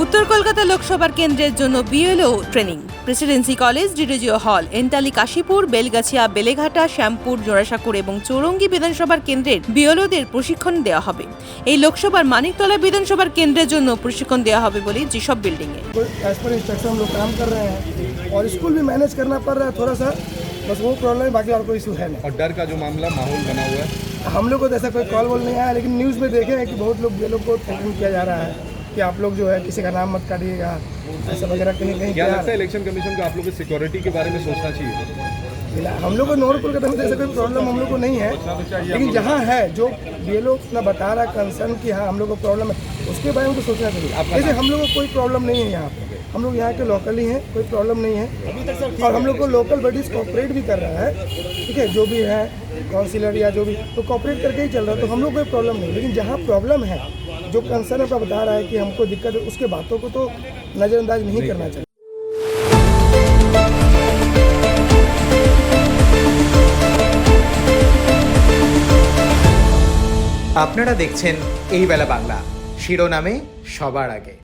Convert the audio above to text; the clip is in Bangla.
উত্তর কলকাতা লোকসভার কেন্দ্রের জন্য BLO training presidency college ডিডিজিও hall Entally Kashipur Belgachia Beleghata Shyampur জোড়াসাঁকুর এবং চৌরঙ্গি বিধানসভার কেন্দ্রের বিএলওদের প্রশিক্ষণ দেওয়া হবে এই লোকসভার মানিকতলা বিধানসভার কেন্দ্রের জন্য প্রশিক্ষণ দেওয়া হবে বলে যেসব বিল্ডিংয়ে एज पर इंस्ट्रक्शन हम लोग काम कर रहे हैं और स्कूल भी मैनेज करना पड़ रहा है थोड़ा सा बस वो प्रॉब्लम है बाकी और कोई इशू है नहीं और डर का जो मामला माहौल बना हुआ है हम लोग को तो ऐसा कोई कॉल वॉल नहीं आया लेकिन न्यूज़ में देखे हैं कि बहुत लोग ये लोग को थ्रेटन किया जा रहा है कि आप लोग जो है किसी का नाम मत काटिएगा। ऐसा वगैरह कहीं कहीं क्या लगता है इलेक्शन कमीशन को आप लोग की सिक्योरिटी के बारे में सोचना चाहिए? हम लोग को नॉर्थ कोलकाता में तो ऐसा कोई प्रॉब्लम हम लोग को नहीं है। लेकिन जहाँ है जो ये लोग अपना बता रहा कंसर्न कि हाँ हम लोग को प्रॉब्लम है उसके बारे में तो सोचना चाहिए। जैसे हम लोग को कोई प्रॉब्लम नहीं है यहाँ पर हम लोग यहाँ के लोकल ही हैं कोई प्रॉब्लम नहीं है। और हम लोग को लोकल बॉडीज कॉपरेट भी कर रहा है। ठीक है जो भी है काउंसिलर या जो भी तो कॉपरेट करके ही चल रहा है तो हम लोग कोई प्रॉब्लम नहीं लेकिन जहाँ प्रॉब्लम है जो कंसर्न अपना बता रहा है कि हमको दिक्कत है उसके बातों को तो नज़रअंदाज नहीं करना चाहिए আপনারা দেখছেন এই বেলা বাংলা শিরোনামে সবার আগে